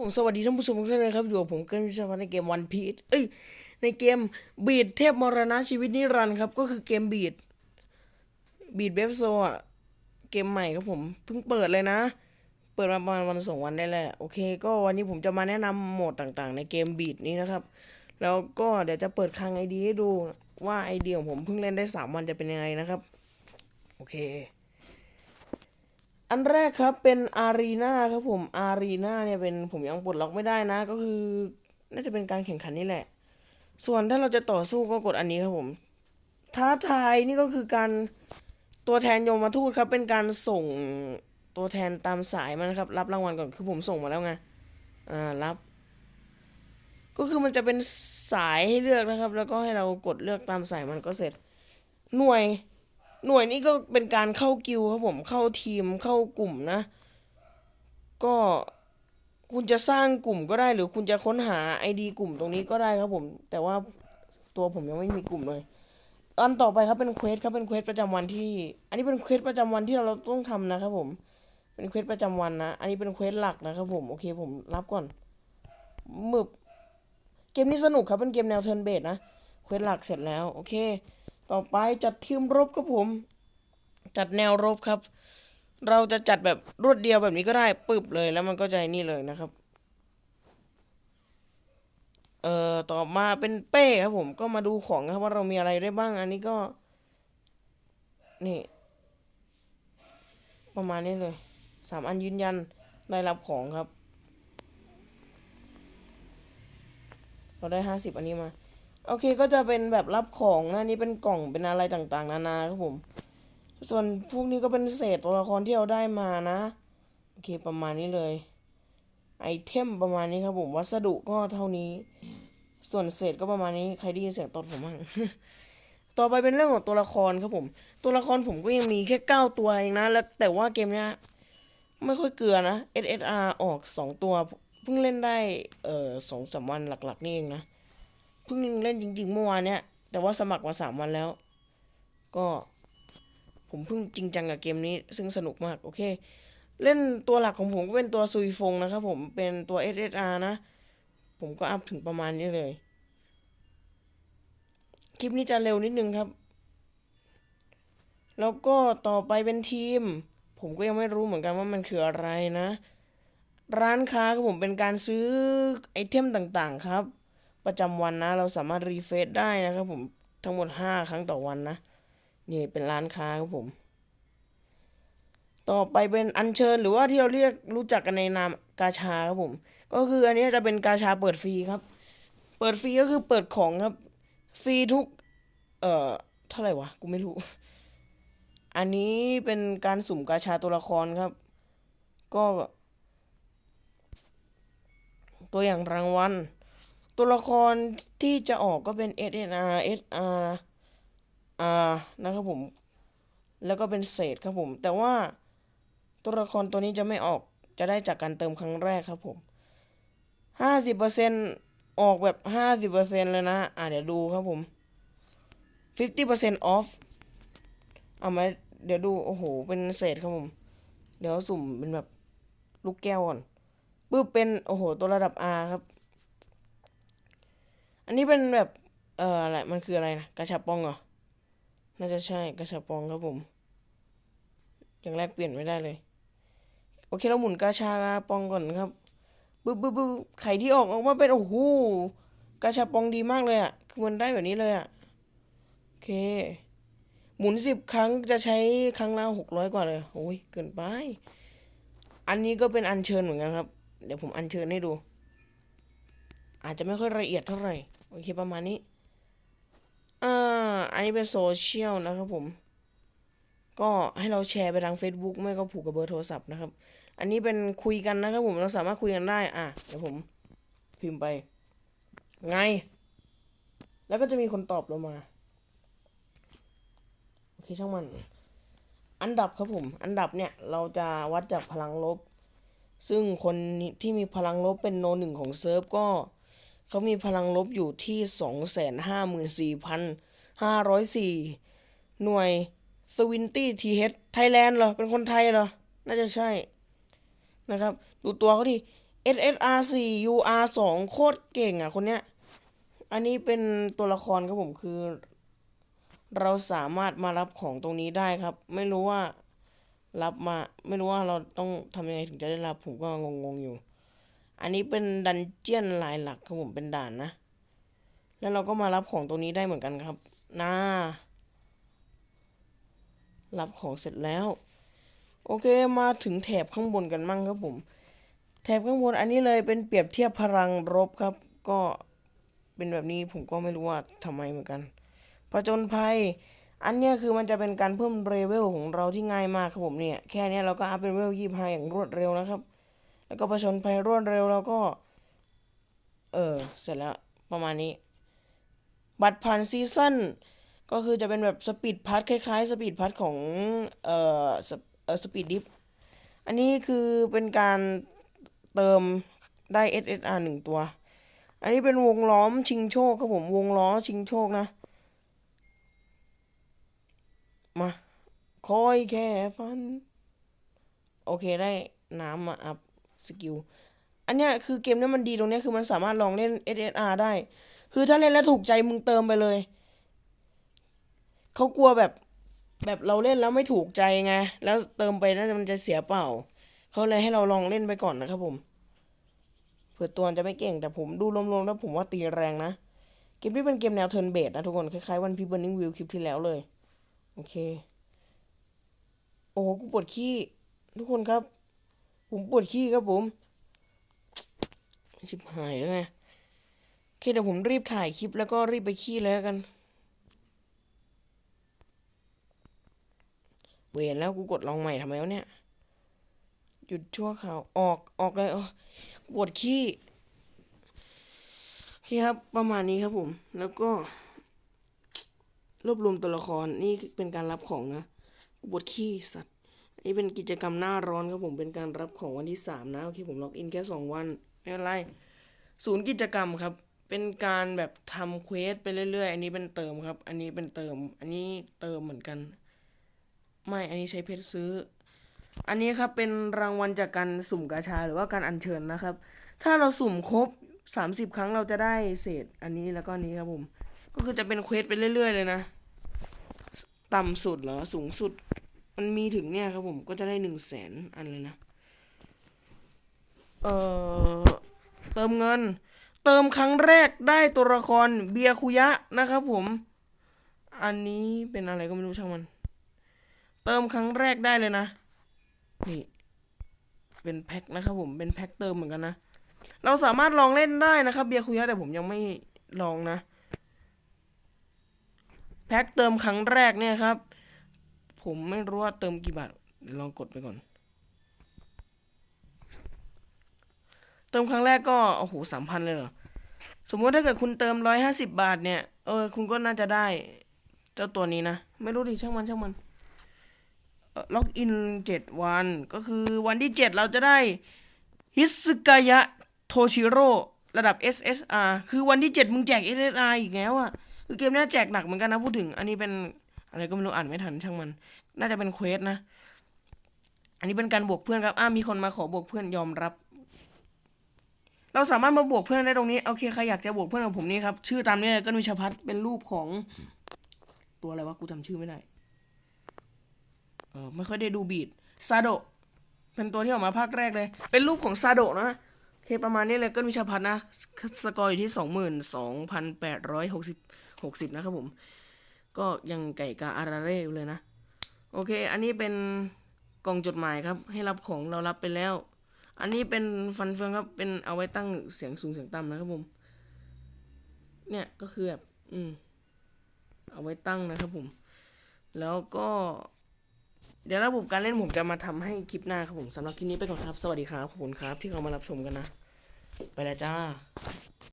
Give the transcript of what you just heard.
ผมสวัสดีท่านผู้ชมทุกท่านเลยครับอยู่กับผมเกินวิชาพันในเกมวันพีชเอ้ยในเกมบีดเทพมรณะชีวิตนิรันดร์ครับ ก็คือเกมบีดบีดเบฟโซอะเกมใหม่ครับผมเพิ่งเปิดเลยนะ เปิดมาประมาณวันสองวันได้แหละโอเค ก็วันนี้ผมจะมาแนะนำโหมดต่างๆ ในเกมบีดนี้นะครับ แล้วก็เดี๋ยวจะเปิดคลังไอดีให้ดูว่าไอเดียของผมเพิ่งเล่นได้สามวันจะเป็นยังไงนะครับ โอเค อันแรกครับเป็นอารีนาครับผมอารีนาเนี่ยเป็นผมยังปลดล็อกไม่ได้นะ ก็คือ น่าจะเป็นการแข่งขันนี่แหละ ส่วนถ้าเราจะต่อสู้ก็กดอันนี้ครับผม ท้าทายนี่ก็คือการตัวแทนโยมมาทูตครับ เป็นการส่งตัวแทนตามสายมันครับ รับรางวัลก่อนคือผมส่งมาแล้วไงอ่ารับ ก็คือมันจะเป็นสายให้เลือกนะครับ แล้วก็ให้เรากดเลือกตามสายมันก็เสร็จ หน่วย หน่วยนี้ก็เป็นการเข้ากิวครับผมเข้าทีมเข้ากลุ่มนะ ก็คุณจะสร้างกลุ่มก็ได้หรือคุณจะค้นหา ID กลุ่มตรงนี้ก็ได้ครับผม แต่ว่าตัวผมยังไม่มีกลุ่มเลยอันต่อไปครับเป็นเควสครับเป็นเควสประจำวันที่ อันนี้เป็นเควสประจำวันที่เราต้องทำนะครับผม เป็นเควสประจำวันนะ อันนี้เป็นเควสหลักนะครับผมโอเคผมรับก่อนมึบเกมนี้สนุกครับเป็นเกมแนวเทิร์นเบสนะเควสหลักเสร็จแล้วโอเค ต่อไปจัดทีมรบครับผม จัดแนวรบครับ เราจะจัดแบบรวดเดียวแบบนี้ก็ได้ปึบเลยแล้วมันก็จะนี่เลยนะครับเอ่อต่อมาเป็นเป้ครับผมก็มาดูของครับว่าเรามีอะไรได้บ้าง อันนี้ก็ นี่ ประมาณนี้เลยสามอันยืนยันได้รับของครับ เราได้ห้าสิบอันนี้มา โอเคก็จะเป็นแบบรับของนะนี่เป็นกล่องเป็นอะไรต่างๆ นานาครับผม ส่วนพวกนี้ก็เป็นเศษตัวละครที่เราได้มานะโอเคประมาณนี้เลย ไอเทมประมาณนี้ครับผมวัสดุก็เท่านี้ ส่วนเศษก็ประมาณนี้ใครได้ยินเสียงตดผมบ้างต่อไปเป็นเรื่องของตัวละครครับผม ตัวละครผมก็ยังมีแค่เก้าตัวเองนะแล้วแต่ว่าเกมเนี้ยไม่ค่อยเกลือนะ SSR ออกสองตัวเพิ่งเล่นได้เอ่อสองสามวันหลักๆนี่เองนะ พิ่งเล่นจริง ๆ เมื่อวานเนี้ยแต่ว่าสมัครมาสามวันแล้ว ก็ผมเพิ่งจริงจังกับเกมนี้ ซึ่งสนุกมาก โอเค เล่นตัวหลักของผมก็เป็นตัวซุยฟงนะครับผมเป็นตัว SSR นะ ผมก็อัพถึงประมาณนี้เลย คลิปนี้จะเร็วนิดนึงครับ แล้วก็ต่อไปเป็นทีม ผมก็ยังไม่รู้เหมือนกันว่ามันคืออะไรนะ ร้านค้าครับผมเป็นการซื้อไอเทมต่างๆครับ ประจำวันนะ เราสามารถรีเฟซได้นะครับผมทั้งหมด 5 ครั้งต่อวันนะ นี่เป็นร้านค้าครับผม ต่อไปเป็นอัญเชิญหรือว่าที่เราเรียกรู้จักกันในนามกาชาครับผม ก็คืออันนี้จะเป็นกาชาเปิดฟรีครับ เปิดฟรีก็คือเปิดของครับฟรีทุก เอ่อเท่าไหร่วะกูไม่รู้ อันนี้เป็นการสุ่มกาชาตัวละครครับ ก็ ตัวอย่างรางวัล ตัวละครที่จะออกก็เป็น SNR SR R นะครับผม แล้วก็เป็นเศษครับผม แต่ว่าตัวละครตัวนี้จะไม่ออกจะได้จากการเติมครั้งแรกครับผมห้าสิบเปอร์เซ็นออกแบบห้าสิบเปอร์เซ็นเลยนะ อะเดี๋ยวดูครับผม50% off เอามาเดี๋ยวดูโอ้โห เป็นเศษครับผม เดี๋ยวสุ่มเป็นแบบลูกแก้วก่อนปึ๊บเป็น โอ้โห ตัวระดับ R ครับ อันนี้เป็นแบบ เอ่ออะไรมันคืออะไรนะกระชับปองเหรอ น่าจะใช่กระชับปองครับผม อย่างแรกเปลี่ยนไม่ได้เลย โอเคเราหมุนกาชาปองก่อนครับปึ๊บปึ๊บปึ๊บไข่ที่ออกออกมาเป็นโอ้โหกาชาปองดีมากเลยอะ่ะคือมันได้แบบนี้เลยอะ่ะโอเค หมุนสิบครั้งจะใช้ครั้งละหกร้อยกว่าเลยโอ้ยเกินไป อันนี้ก็เป็นอัญเชิญเหมือนกันครับ เดี๋ยวผมอัญเชิญให้ดู อาจจะไม่ค่อยละเอียดเท่าไหร่ โอเคประมาณนี้ อ่า อันนี้เป็นโซเชียลนะครับผม ก็ให้เราแชร์ไปทาง Facebook ไม่ก็ผูกกับเบอร์โทรศัพท์นะครับ อันนี้เป็นคุยกันนะครับผมเราสามารถคุยกันได้ อะเดี๋ยวผมพิมพ์ไป ไง แล้วก็จะมีคนตอบเรามา โอเคช่างมัน อันดับครับผม อันดับเนี่ยเราจะวัดจากพลังลบซึ่งคนที่มีพลังลบเป็นโนหนึ่งของเซิร์ฟก็ เขามีพลังลบอยู่ที่สองแสนห้าหมื่นสี่พันห้าร้อยสี่หน่วยสวินตี้ทีเฮดไทยแลนด์เหรอ เป็นคนไทยเหรอ น่าจะใช่ นะครับ ดูตัวเขาดิ SSR 4 UR 2โคตรเก่งอะ คนเนี้ย อันนี้เป็นตัวละครครับผมคือ เราสามารถมารับของตรงนี้ได้ครับ ไม่รู้ว่ารับมา ไม่รู้ว่าเราต้องทำยังไงถึงจะได้รับ ผมก็งงๆอยู่ อันนี้เป็นดันเจียนลายหลักครับผมเป็นด่านนะ แล้วเราก็มารับของตรงนี้ได้เหมือนกันครับนะรับของเสร็จแล้ว โอเคมาถึงแถบข้างบนกันมั่งครับผม แถบข้างบนอันนี้เลยเป็นเปรียบเทียบพลังรบครับ ก็เป็นแบบนี้ผมก็ไม่รู้ว่าทำไมเหมือนกันผจญภัย อันเนี้ยคือมันจะเป็นการเพิ่มเลเวลของเราที่ง่ายมากครับผมเนี่ย แค่เนี้ยเราก็อัพเป็นเลเวลยี่ห้าอย่างรวดเร็วนะครับ แล้วก็ผจญภัยรวดเร็วแล้วก็ เออเสร็จแล้วประมาณนี้ บัตรผ่านซีซั่นก็คือจะเป็นแบบสปีดพัทคล้ายๆสปีดพัทของเอ่อสเอ่อสปีดดิฟอันนี้คือเป็นการเติมได้ SSR หนึ่งตัว อันนี้เป็นวงล้อมชิงโชคครับผมวงล้อชิงโชคนะ มาคอยแค่ฟัน โอเคได้น้ำมาอัพ สกิล อันเนี้ยคือเกมเนี้ยมันดีตรงเนี้ยคือมันสามารถลองเล่น SSR ได้ คือถ้าเล่นแล้วถูกใจมึงเติมไปเลย เขากลัวแบบแบบเราเล่นแล้วไม่ถูกใจไง แล้วเติมไปน่าจะมันจะเสียเปล่า เขาเลยให้เราลองเล่นไปก่อนนะครับผมเผื่อตัวจะไม่เก่งแต่ผมดูรวมๆแล้วผมว่าตีแรงนะ เกมนี้เป็นเกมแนวเทิร์นเบสนะทุกคน คล้ายๆวันพีเบอร์นิงวิวคลิปที่แล้วเลย โอเค โอ้โหกูปวดขี้ ทุกคนครับ ผมปวดขี้ครับผมชิบหายแล้วไงโอเคเดี๋ยวผมรีบถ่ายคลิปแล้วก็รีบไปขี้แล้วกัน เวรแล้วกูกดลองใหม่ทำไมวะเนี่ย หยุดชั่วคราวออกออกเลยอ๋อปวดขี้โอเคครับประมาณนี้ครับผม แล้วก็ รวบรวมตัวละครนี่เป็นการรับของนะปวดขี้สัตว์ นนี้เป็นกิจกรรมหน้าร้อนครับผมเป็นการรับของวันที่สามนะโอเคผมล็อกอินแค่สองวันไม่เป็นไรศูนย์กิจกรรมครับ เป็นการแบบทำเควสไปเรื่อยๆ อันนี้เป็นเติมครับ อันนี้เป็นเติม อันนี้เติมเหมือนกัน ไม่อันนี้ใช้เพชรซื้อ อันนี้ครับเป็นรางวัลจากการสุ่มกาชาหรือว่าการอัญเชิญนะครับ ถ้าเราสุ่มครบ 30 ครั้งเราจะได้เศษ อันนี้แล้วก็นนี้ครับผม ก็คือจะเป็นเควสไปเรื่อยๆ เลยนะ ต่ำสุดเหรอสูงสุด มันมีถึงเนี่ยครับผมก็จะได้หนึ่งแสนอันเลยนะ เอ่อ เติมเงิน เติมครั้งแรกได้ตัวละครเบียคุยะนะครับผม อันนี้เป็นอะไรก็ไม่รู้ช่างมัน เติมครั้งแรกได้เลยนะ นี่ เป็นแพ็คนะครับผม เป็นแพ็คเติมเหมือนกันนะ เราสามารถลองเล่นได้นะครับเบียคุยะแต่ผมยังไม่ลองนะ แพ็คเติมครั้งแรกเนี่ยครับ ผมไม่รู้ว่าเติมกี่บาทเดี๋ยวลองกดไปก่อน เติมครั้งแรกก็โอ้โหสามพันเลยเหรอ สมมติถ้าเกิดคุณเติมร้อยห้าสิบาทเนี่ย เออ คุณก็น่าจะได้ เจ้าตัวนี้นะ ไม่รู้ดิช่างมันช่างมันล็อกอินเจ็ดวัน ก็คือวันที่เจ็ดเราจะได้ฮิสกายะโทชิโร่ระดับ SSR คือวันที่เจ็ดมึงแจก SSR อีกแล้วอะคือเกมนี้แจกหนักเหมือนกันนะ พูดถึงอันนี้เป็น อะไรก็ไม่รู้อ่านไม่ทันช่างมัน น่าจะเป็นเควสนะ อันนี้เป็นการบวกเพื่อนครับ อ้ามีคนมาขอบวกเพื่อนยอมรับ เราสามารถมาบวกเพื่อนได้ตรงนี้ โอเคใครอยากจะบวกเพื่อนกับผมนี่ครับ ชื่อตามนี้เลยก็นุชพัฒน์เป็นรูปของ ตัวอะไรวะกูจำชื่อไม่ได้ เออไม่ค่อยได้ดูบีดซาโดเป็นตัวที่ออกมาภาคแรกเลย เป็นรูปของซาโดนะโอเคประมาณนี้เลยก็วิชาพัฒน์นะ สกอร์อยู่ที่สองหมื่นสองพันแปดร้อยหกสิบหกสิบนะครับผม ก็ยังไก่กาอาราเร่อยู่เลยนะ โอเค อันนี้เป็นกล่องจดหมายครับ ให้รับของเรารับไปแล้ว อันนี้เป็นฟันเฟืองครับ เป็นเอาไว้ตั้งเสียงสูงเสียงต่ำนะครับผม เนี่ยก็คือแบบอืมเอาไว้ตั้งนะครับผม แล้วก็ เดี๋ยวระบบการเล่นผมจะมาทำให้คลิปหน้าครับผมสำหรับคลิปนี้ไปก่อนครับ สวัสดีครับขอบคุณครับ ที่เข้ามารับชมกันนะ ไปแล้วจ้า